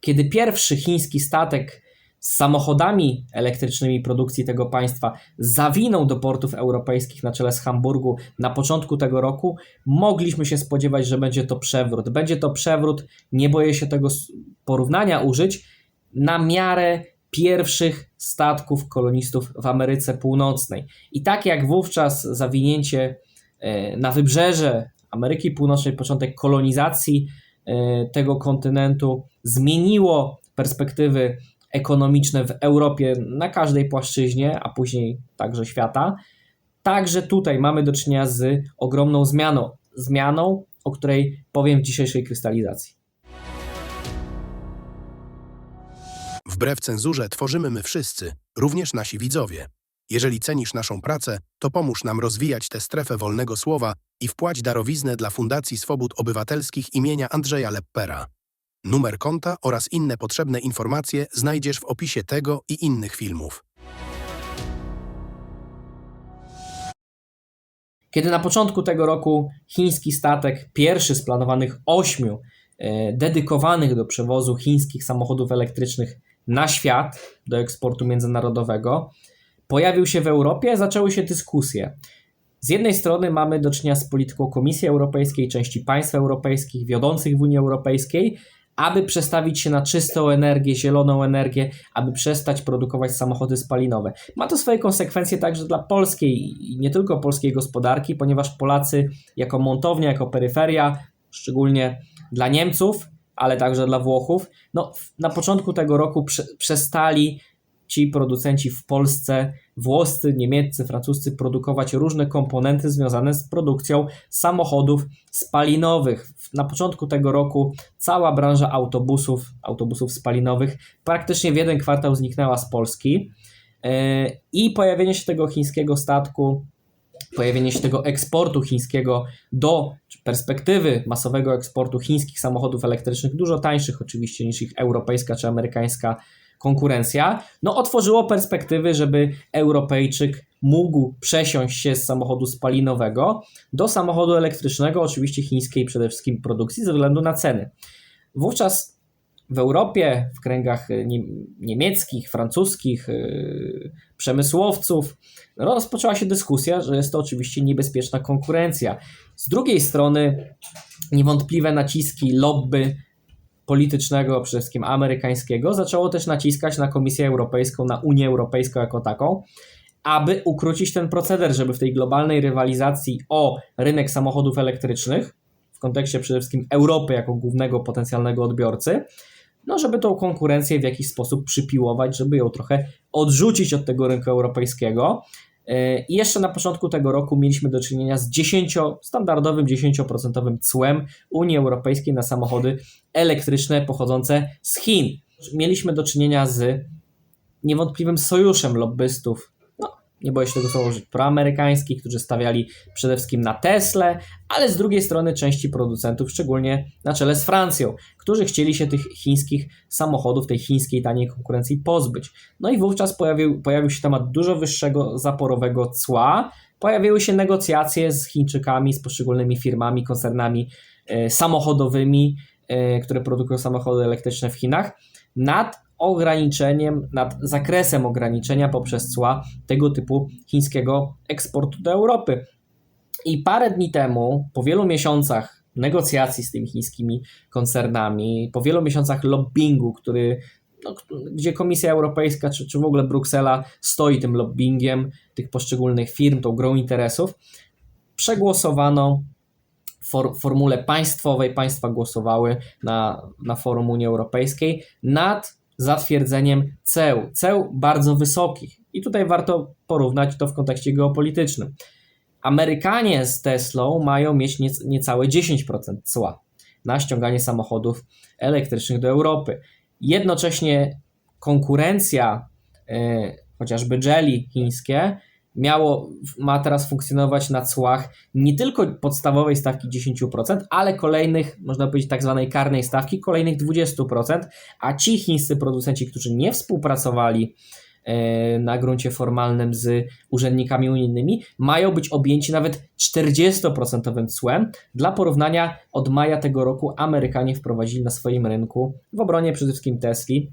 Kiedy pierwszy chiński statek z samochodami elektrycznymi produkcji tego państwa zawinął do portów europejskich na czele z Hamburgu na początku tego roku, mogliśmy się spodziewać, że będzie to przewrót. Będzie to przewrót, nie boję się tego porównania użyć, na miarę pierwszych statków kolonistów w Ameryce Północnej. I tak jak wówczas zawinięcie e, na wybrzeże Ameryki Północnej, początek kolonizacji tego kontynentu zmieniło perspektywy ekonomiczne w Europie na każdej płaszczyźnie, a później także świata. Także tutaj mamy do czynienia z ogromną zmianą. Zmianą, o której powiem w dzisiejszej krystalizacji. Wbrew cenzurze tworzymy my wszyscy, również nasi widzowie. Jeżeli cenisz naszą pracę, to pomóż nam rozwijać tę strefę wolnego słowa i wpłać darowiznę dla Fundacji Swobód Obywatelskich imienia Andrzeja Leppera. Numer konta oraz inne potrzebne informacje znajdziesz w opisie tego i innych filmów. Kiedy na początku tego roku chiński statek, pierwszy z planowanych ośmiu, e, dedykowanych do przewozu chińskich samochodów elektrycznych na świat, do eksportu międzynarodowego, pojawił się w Europie, zaczęły się dyskusje. Z jednej strony mamy do czynienia z polityką Komisji Europejskiej, części państw europejskich, wiodących w Unii Europejskiej, aby przestawić się na czystą energię, zieloną energię, aby przestać produkować samochody spalinowe. Ma to swoje konsekwencje także dla polskiej i nie tylko polskiej gospodarki, ponieważ Polacy jako montownia, jako peryferia, szczególnie dla Niemców, ale także dla Włochów, no, na początku tego roku prze, przestali ci producenci w Polsce, włoscy, niemieccy, francuscy produkować różne komponenty związane z produkcją samochodów spalinowych. Na początku tego roku cała branża autobusów, autobusów spalinowych praktycznie w jeden kwartał zniknęła z Polski. Yy, I pojawienie się tego chińskiego statku, pojawienie się tego eksportu chińskiego do perspektywy masowego eksportu chińskich samochodów elektrycznych, dużo tańszych oczywiście niż ich europejska czy amerykańska konkurencja, no otworzyło perspektywy, żeby Europejczyk mógł przesiąść się z samochodu spalinowego do samochodu elektrycznego, oczywiście chińskiej przede wszystkim produkcji ze względu na ceny. Wówczas w Europie, w kręgach y, nie, niemieckich, francuskich, yy, przemysłowców, rozpoczęła się dyskusja, że jest to oczywiście niebezpieczna konkurencja. Z drugiej strony, niewątpliwe naciski lobby politycznego, przede wszystkim amerykańskiego, zaczęło też naciskać na Komisję Europejską, na Unię Europejską jako taką, aby ukrócić ten proceder, żeby w tej globalnej rywalizacji o rynek samochodów elektrycznych, w kontekście przede wszystkim Europy jako głównego potencjalnego odbiorcy, no żeby tą konkurencję w jakiś sposób przypiłować, żeby ją trochę odrzucić od tego rynku europejskiego. I jeszcze na początku tego roku mieliśmy do czynienia z 10, standardowym 10% cłem Unii Europejskiej na samochody elektryczne pochodzące z Chin. Mieliśmy do czynienia z niewątpliwym sojuszem lobbystów, nie boję się tego słowa użyć, proamerykańskich, którzy stawiali przede wszystkim na Tesla, ale z drugiej strony części producentów, szczególnie na czele z Francją, którzy chcieli się tych chińskich samochodów, tej chińskiej taniej konkurencji pozbyć. No i wówczas pojawił, pojawił się temat dużo wyższego zaporowego cła, pojawiły się negocjacje z Chińczykami, z poszczególnymi firmami, koncernami e, samochodowymi, e, które produkują samochody elektryczne w Chinach, nad ograniczeniem, nad zakresem ograniczenia poprzez cła tego typu chińskiego eksportu do Europy. I parę dni temu, po wielu miesiącach negocjacji z tymi chińskimi koncernami, po wielu miesiącach lobbingu, który, no, gdzie Komisja Europejska czy, czy w ogóle Bruksela stoi tym lobbyingiem tych poszczególnych firm, tą grą interesów, przegłosowano for, formule państwowej, państwa głosowały na, na forum Unii Europejskiej nad zatwierdzeniem ceł, ceł bardzo wysokich. I tutaj warto porównać to w kontekście geopolitycznym. Amerykanie z Teslą mają mieć niec, niecałe 10% cła na ściąganie samochodów elektrycznych do Europy. Jednocześnie konkurencja, e, chociażby Jelly chińskie, miało, ma teraz funkcjonować na cłach nie tylko podstawowej stawki 10%, ale kolejnych, można powiedzieć, tak zwanej karnej stawki, kolejnych 20%, a ci chińscy producenci, którzy nie współpracowali e, na gruncie formalnym z urzędnikami unijnymi, mają być objęci nawet 40% cłem. Dla porównania, od maja tego roku Amerykanie wprowadzili na swoim rynku, w obronie przede wszystkim Tesli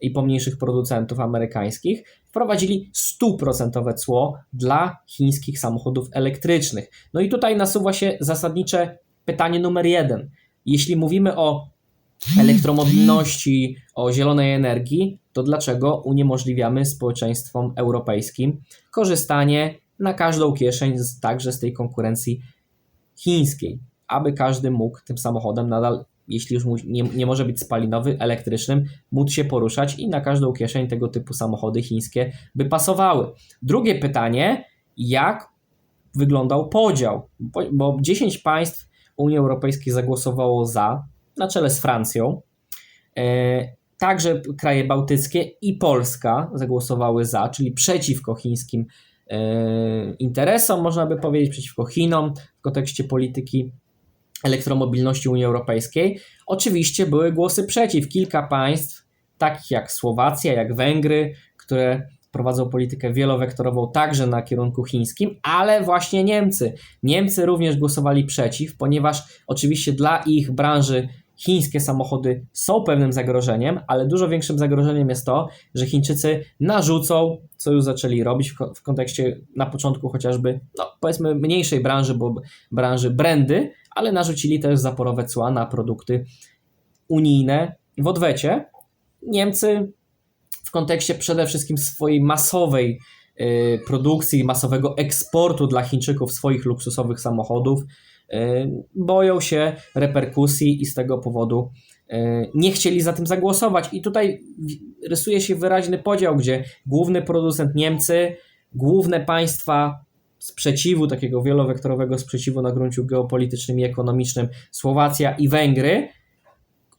i pomniejszych producentów amerykańskich, wprowadzili 100% cło dla chińskich samochodów elektrycznych. No i tutaj nasuwa się zasadnicze pytanie numer jeden. Jeśli mówimy o elektromobilności, o zielonej energii, to dlaczego uniemożliwiamy społeczeństwom europejskim korzystanie na każdą kieszeń także z tej konkurencji chińskiej, aby każdy mógł tym samochodem nadal, jeśli już nie, nie może być spalinowy, elektrycznym, móc się poruszać i na każdą kieszeń tego typu samochody chińskie by pasowały. Drugie pytanie, jak wyglądał podział? Bo, bo 10 państw Unii Europejskiej zagłosowało za, na czele z Francją. E, Także kraje bałtyckie i Polska zagłosowały za, czyli przeciwko chińskim e, interesom, można by powiedzieć, przeciwko Chinom w kontekście polityki elektromobilności Unii Europejskiej. Oczywiście były głosy przeciw. Kilka państw, takich jak Słowacja, jak Węgry, które prowadzą politykę wielowektorową także na kierunku chińskim, ale właśnie Niemcy. Niemcy również głosowali przeciw, ponieważ oczywiście dla ich branży chińskie samochody są pewnym zagrożeniem, ale dużo większym zagrożeniem jest to, że Chińczycy narzucą, co już zaczęli robić w, ko- w kontekście na początku chociażby, no powiedzmy mniejszej branży, bo branży brandy, ale narzucili też zaporowe cła na produkty unijne w odwecie. Niemcy w kontekście przede wszystkim swojej masowej y, produkcji, masowego eksportu dla Chińczyków swoich luksusowych samochodów, y, boją się reperkusji i z tego powodu y, nie chcieli za tym zagłosować. I tutaj rysuje się wyraźny podział, gdzie główny producent Niemcy, główne państwa sprzeciwu, takiego wielowektorowego sprzeciwu na gruncie geopolitycznym i ekonomicznym, Słowacja i Węgry,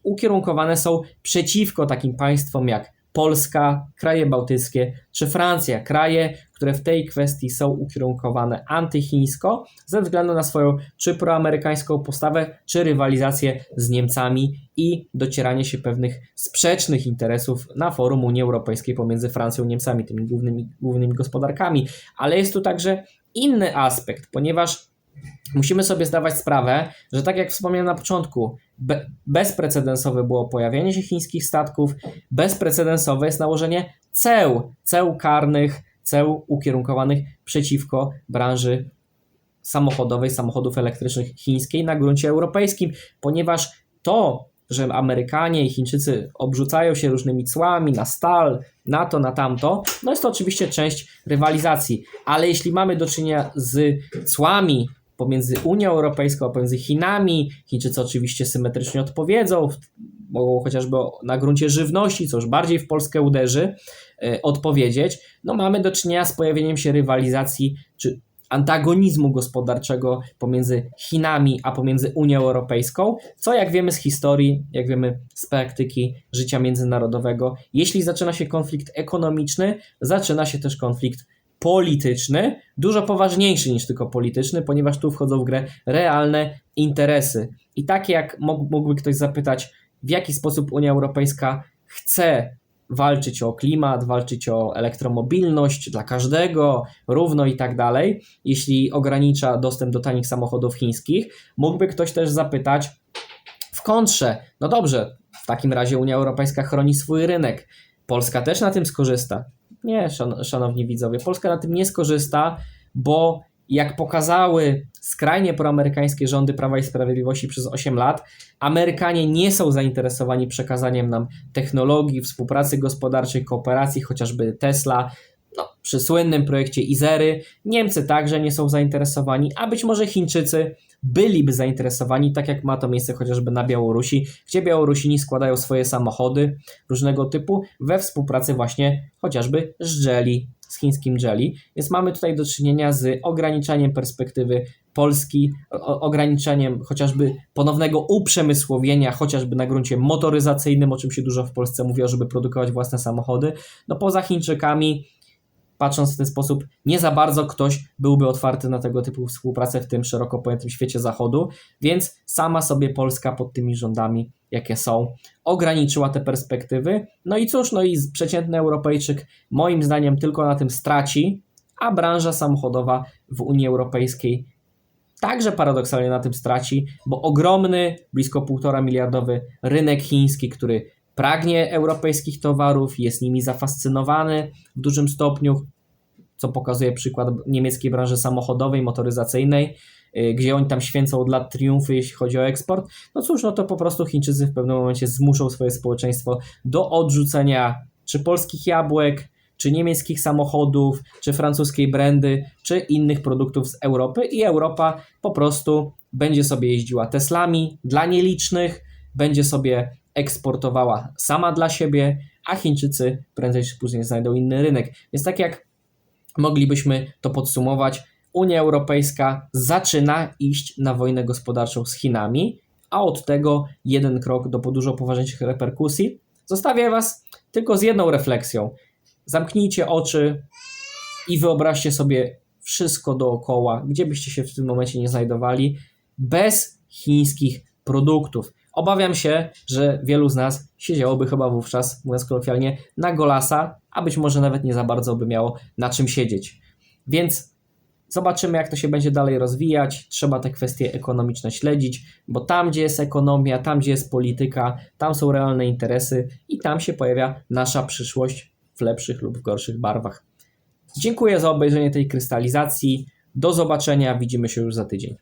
ukierunkowane są przeciwko takim państwom jak Polska, kraje bałtyckie czy Francja, kraje, które w tej kwestii są ukierunkowane antychińsko ze względu na swoją czy proamerykańską postawę, czy rywalizację z Niemcami i docieranie się pewnych sprzecznych interesów na forum Unii Europejskiej pomiędzy Francją i Niemcami, tymi głównymi, głównymi gospodarkami. Ale jest tu także inny aspekt, ponieważ musimy sobie zdawać sprawę, że tak jak wspomniałem na początku, be, bezprecedensowe było pojawienie się chińskich statków, bezprecedensowe jest nałożenie ceł, ceł karnych, ceł ukierunkowanych przeciwko branży samochodowej, samochodów elektrycznych chińskiej na gruncie europejskim, ponieważ to, że Amerykanie i Chińczycy obrzucają się różnymi cłami na stal, na to, na tamto, no jest to oczywiście część rywalizacji, ale jeśli mamy do czynienia z cłami pomiędzy Unią Europejską a pomiędzy Chinami, Chińczycy oczywiście symetrycznie odpowiedzą, mogą chociażby na gruncie żywności, co już bardziej w Polskę uderzy, e, odpowiedzieć, no mamy do czynienia z pojawieniem się rywalizacji czy antagonizmu gospodarczego pomiędzy Chinami a pomiędzy Unią Europejską, co jak wiemy z historii, jak wiemy z praktyki życia międzynarodowego, jeśli zaczyna się konflikt ekonomiczny, zaczyna się też konflikt polityczny, dużo poważniejszy niż tylko polityczny, ponieważ tu wchodzą w grę realne interesy. I takie jak mógł- mógłby ktoś zapytać, w jaki sposób Unia Europejska chce walczyć o klimat, walczyć o elektromobilność dla każdego, równo i tak dalej, jeśli ogranicza dostęp do tanich samochodów chińskich, mógłby ktoś też zapytać w kontrze, no dobrze, w takim razie Unia Europejska chroni swój rynek, Polska też na tym skorzysta. Nie, szan- szanowni widzowie, Polska na tym nie skorzysta, bo jak pokazały skrajnie proamerykańskie rządy Prawa i Sprawiedliwości przez 8 lat, Amerykanie nie są zainteresowani przekazaniem nam technologii, współpracy gospodarczej, kooperacji, chociażby Tesla, no, przy słynnym projekcie Izery. Niemcy także nie są zainteresowani, a być może Chińczycy byliby zainteresowani, tak jak ma to miejsce chociażby na Białorusi, gdzie Białorusini składają swoje samochody różnego typu we współpracy właśnie chociażby z Jelly, z chińskim Jelly. Więc mamy tutaj do czynienia z ograniczaniem perspektywy Polski, o- ograniczeniem chociażby ponownego uprzemysłowienia, chociażby na gruncie motoryzacyjnym, o czym się dużo w Polsce mówiło, żeby produkować własne samochody. No poza Chińczykami, patrząc w ten sposób, nie za bardzo ktoś byłby otwarty na tego typu współpracę w tym szeroko pojętym świecie zachodu, więc sama sobie Polska pod tymi rządami jakie są, ograniczyła te perspektywy. No i cóż, no i przeciętny Europejczyk moim zdaniem tylko na tym straci, a branża samochodowa w Unii Europejskiej także paradoksalnie na tym straci, bo ogromny, blisko 1,5 miliardowy rynek chiński, który pragnie europejskich towarów, jest nimi zafascynowany w dużym stopniu, co pokazuje przykład niemieckiej branży samochodowej, motoryzacyjnej, y, gdzie oni tam święcą od lat triumfy, jeśli chodzi o eksport. No cóż, no to po prostu Chińczycy w pewnym momencie zmuszą swoje społeczeństwo do odrzucenia czy polskich jabłek, czy niemieckich samochodów, czy francuskiej brandy, czy innych produktów z Europy i Europa po prostu będzie sobie jeździła Teslami dla nielicznych, będzie sobie eksportowała sama dla siebie, a Chińczycy prędzej czy później znajdą inny rynek. Więc tak jak moglibyśmy to podsumować, Unia Europejska zaczyna iść na wojnę gospodarczą z Chinami, a od tego jeden krok do dużo poważniejszych reperkusji. Zostawię Was tylko z jedną refleksją. Zamknijcie oczy i wyobraźcie sobie wszystko dookoła, gdzie byście się w tym momencie nie znajdowali, bez chińskich produktów. Obawiam się, że wielu z nas siedziałoby chyba wówczas, mówiąc kolokwialnie, na golasa, a być może nawet nie za bardzo by miało na czym siedzieć. Więc zobaczymy, jak to się będzie dalej rozwijać. Trzeba te kwestie ekonomiczne śledzić, bo tam, gdzie jest ekonomia, tam, gdzie jest polityka, tam są realne interesy i tam się pojawia nasza przyszłość w lepszych lub w gorszych barwach. Dziękuję za obejrzenie tej krystalizacji. Do zobaczenia, widzimy się już za tydzień.